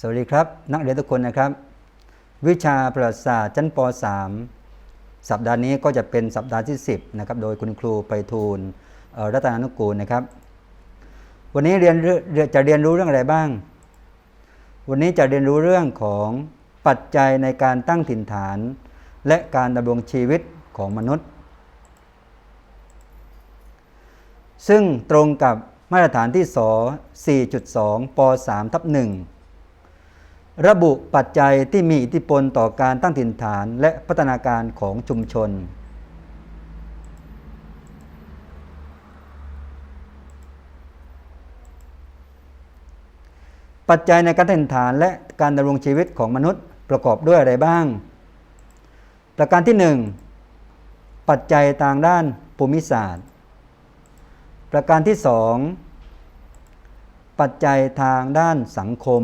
สวัสดีครับ นักเรียนทุกคนนะครับ วิชาประวัติศาสตร์ชั้นป .3 สัปดาห์นี้ก็จะเป็นสัปดาห์ที่ 10นะครับโดยคุณครูไปทูลรัตนานุกูลนะครับ วันนี้เรียนจะเรียนรู้เรื่องอะไรบ้าง วันนี้จะเรียนรู้เรื่องของปัจจัยในการตั้งถิ่นฐาน และการดำรงชีวิตของมนุษย์ ซึ่งตรงกับมาตรฐานที่ส4.2ป 3 ทับ1 ระบุปัจจัยที่มีอิทธิพลต่อการตั้งถิ่นฐานและพัฒนาการของชุมชน ปัจจัยในการตั้งถิ่นฐานและการดำรงชีวิตของมนุษย์ประกอบด้วยอะไรบ้าง ประการที่ 1 ปัจจัยทางด้านภูมิศาสตร์ ประการที่ 2 ปัจจัยทางด้านสังคม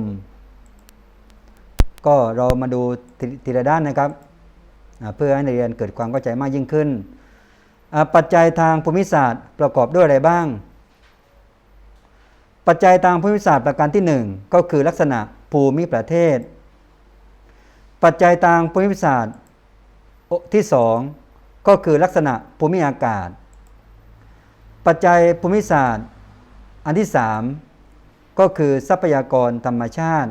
ก็เรามาดูทีละด้านนะครับ เพื่อให้นักเรียนเกิดความเข้าใจมากยิ่งขึ้น ปัจจัยทางภูมิศาสตร์ประกอบด้วยอะไรบ้าง ปัจจัยทางภูมิศาสตร์ประการที่ 1 ก็คือลักษณะภูมิประเทศ ปัจจัยทางภูมิศาสตร์ที่ 2 ก็คือลักษณะภูมิอากาศ ปัจจัยภูมิศาสตร์ อันที่ 3 ก็คือทรัพยากรธรรมชาติ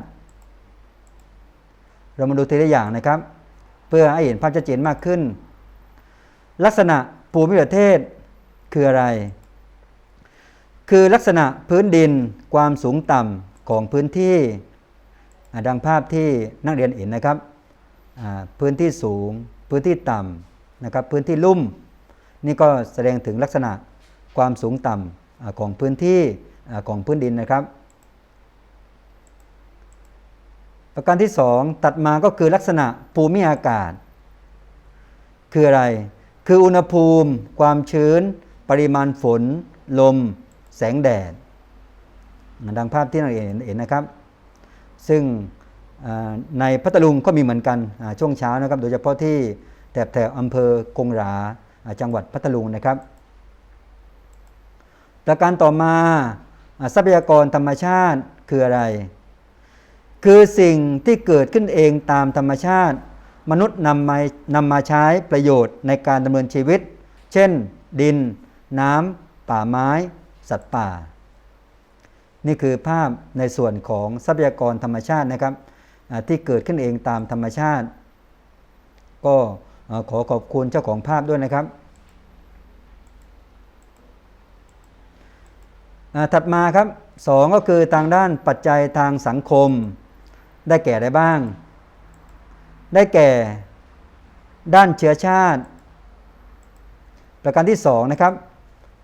เรามาดูทีละอย่างนะครับ เพื่อให้เห็นภาพชัดเจนมากขึ้น ลักษณะภูมิประเทศคืออะไร คือลักษณะพื้นดินความสูงต่ำของพื้นที่ ดังภาพที่นักเรียนเห็นนะครับ พื้นที่สูง พื้นที่ต่ำนะครับ พื้นที่ลุ่ม นี่ก็แสดงถึงลักษณะความสูงต่ำอ่าของพื้นที่ของพื้นดินนะครับ ประการที่2ตัดมาก็คือลักษณะภูมิอากาศ คืออะไร คืออุณหภูมิ ความชื้น ปริมาณฝน ลม แสงแดด ดังภาพที่เราเห็นนะครับ ซึ่งในพัทลุงก็มีเหมือนกันช่วงเช้านะครับ โดยเฉพาะที่แถบแถบอำเภอกงหราจังหวัดพัทลุงนะครับ ประการต่อมาทรัพยากรธรรมชาติคืออะไร คือสิ่งที่เกิดขึ้นเองตามธรรมชาติ มนุษย์นำมานำมาใช้ประโยชน์ในการดำเนินชีวิต เช่น ดิน น้ำป่าไม้ สัตว์ป่า นี่คือภาพในส่วนของทรัพยากรธรรมชาตินะครับที่เกิดขึ้นเองตามธรรมชาติ ก็ขอขอบคุณเจ้าของภาพด้วยนะครับ ถัดมาครับสองก็คือทางด้านปัจจัยทางสังคม ได้แก่อะไรบ้าง ได้แก่ ด้านเชื้อชาติ ประการที่สองนะครับ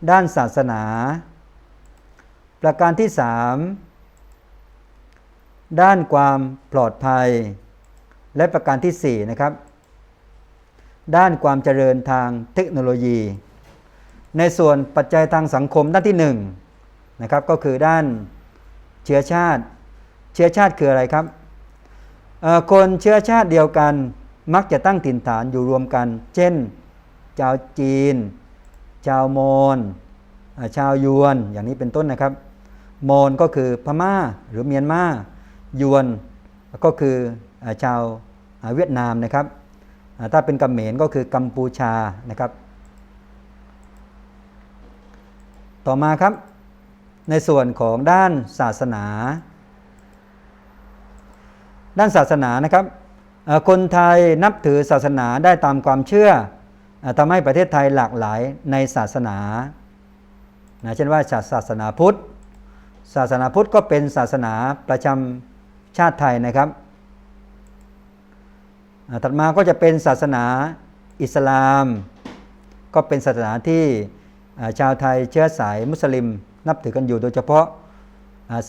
ด้านศาสนา ประการที่สามด้านความปลอดภัย และประการที่สี่นะครับ ด้านความเจริญทางเทคโนโลยี ในส่วนปัจจัยทางสังคมด้านที่หนึ่งนะครับก็คือด้านเชื้อชาติ เชื้อชาติคืออะไรครับ คนเชื้อชาติเดียวกัน มักจะตั้งถิ่นฐานอยู่รวมกัน เช่น ชาวจีน ชาวมอญชาวยวนอย่างนี้เป็นต้นนะครับ มอญก็คือพม่าหรือเมียนมายวนก็คืออชาวเวียดนามนะครับถ้าเป็นกัมเขมรก็คือกัมพูชานะครับ ต่อมาครับ ในส่วนของด้านศาสนา ด้านศาสนานะครับคนไทยนับถือศาสนาได้ตามความเชื่ออ่อทำให้ประเทศไทยหลากหลายในศาสนานะเช่นว่าศาสนาพุทธ ศาสนาพุทธก็เป็นศาสนาประจำชาติไทยนะครับอ่าถัดมาก็จะเป็นศาสนาอิสลาม ก็เป็นศาสนาที่ชาวไทยเชื้อสายมุสลิม นับถือกันอยู่โดยเฉพาะ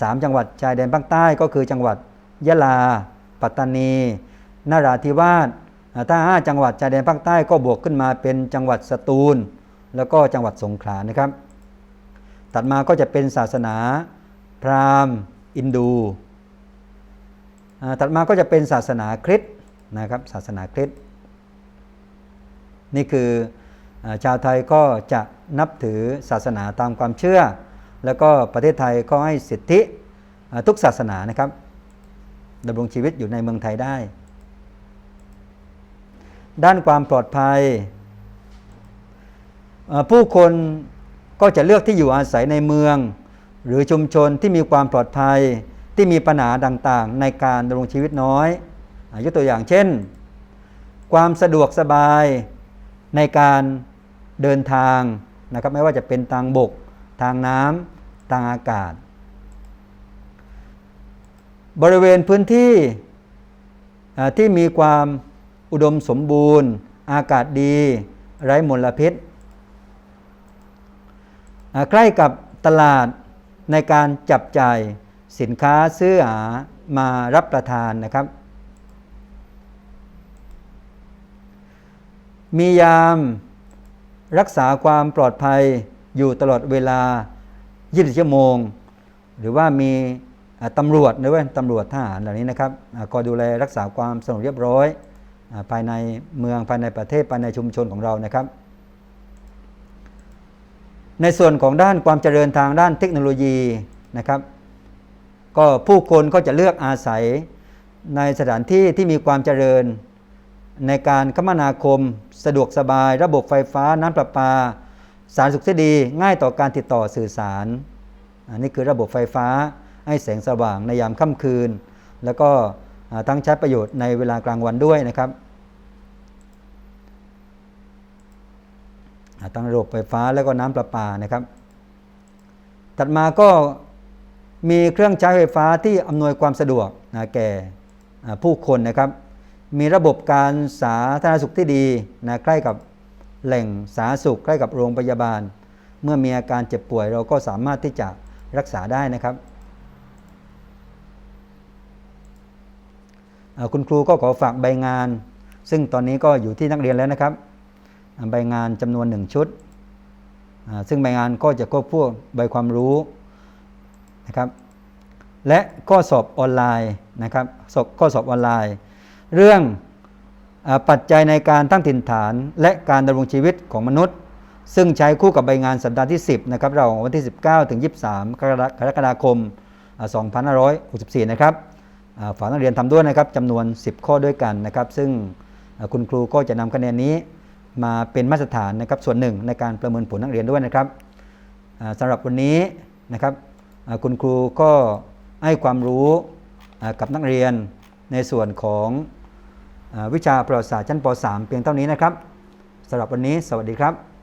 สามจังหวัดชายแดนภาคใต้ก็คือจังหวัดยะลา ปัตตานี นราธิวาสถ้าห้าจังหวัดชายแดนภาคใต้ก็บวกขึ้นมาเป็นจังหวัดสตูล แล้วก็จังหวัดสงขลานะครับถัดมาก็จะเป็นศาสนา พราหมณ์ อินดูอ่าถัดมาก็จะเป็นศาสนาคริสต์นะครับศาสนาคริสต์นี่คือชาวไทยก็จะนับถือศาสนาตามความเชื่อ แล้วก็ประเทศไทยก็ให้สิทธิทุกศาสนานะครับ ดำรงชีวิตอยู่ในเมืองไทยได้ ด้านความปลอดภัย ผู้คนก็จะเลือกที่อยู่อาศัยในเมือง หรือชุมชนที่มีความปลอดภัยที่มีปัญหาต่างๆ ในการดำรงชีวิตน้อยอยกตัวอย่างเช่น ความสะดวกสบายในการเดินทางนะครับไม่ว่าจะเป็นทางบก ทางน้ำทางอากาศ บริเวณพื้นที่ที่มีความอุดมสมบูรณ์ อากาศดี ไร้มลพิษ ใกล้กับตลาดในการจับจ่ายสินค้าซื้อหามารับประทานนะครับ มียามรักษาความปลอดภัยอยู่ตลอดเวลา 24 ชั่วโมง หรือว่ามี ตำรวจหรือว่าตำรวจทหารเหล่านี้นะครับอคอยดูแลรักษาความสงบเรียบร้อยอภายในเมืองภายในประเทศภายในชุมชนของเรานะครับ ในส่วนของด้านความเจริญทางด้านเทคโนโลยีนะครับ ก็ผู้คนก็จะเลือกอาศัยในสถานที่ที่มีความเจริญในการคมนาคม สะดวกสบาย ระบบไฟฟ้าน้ำประปา สารสุขที่ดี ง่ายต่อการติดต่อสื่อสาร อันนี้คือระบบไฟฟ้า ให้แสงสว่างในยามค่ำคืน แล้วก็ทั้งใช้ประโยชน์ในเวลากลางวันด้วยนะครับอ่าทั้งระบบไฟฟ้าแล้วก็น้ำประปานะครับ ถัดมาก็มีเครื่องใช้ไฟฟ้าที่อำนวยความสะดวกนะแก่ผู้คนนะครับ มีระบบการสาธารณสุขที่ดีนะใกล้กับแหล่งสาธารณสุข ใกล้กับโรงพยาบาล เมื่อมีอาการเจ็บป่วยเราก็สามารถที่จะรักษาได้นะครับอ่า คุณครูก็ขอฝากใบงาน ซึ่งตอนนี้ก็อยู่ที่นักเรียนแล้วนะครับ ใบงานจำนวนหนึ่งชุด ซึ่งใบงานก็จะควบคู่ใบความรู้นะครับและข้อสอบออนไลน์นะครับสอบข้อสอบออนไลน์ เรื่องอปัจจัยในการตั้งถิ่นฐาน และการดำรงชีวิตของมนุษย์ ซึ่งใช้คู่กับใบงานสัปดาห์ที่ 10นะครับเราวันที่ 19 ถึง 23 กรกรกฎาคมอ่า2564 นะครับ ฝากนักเรียนทำด้วยนะครับจำนวน 10 ข้อด้วยกันนะครับ ซึ่งคุณครูก็จะนำคะแนนนี้มาเป็นมาตรฐานนะครับส่วนหนึ่งในการประเมินผลนักเรียนด้วยนะครับอ่าสำหรับวันนี้นะครับคุณครูก็ให้ความรู้กับนักเรียนในส่วนของวิชาประวัติศาสตร์ชั้นป .3 เพียงเท่านี้นะครับสำหรับวันนี้สวัสดีครับ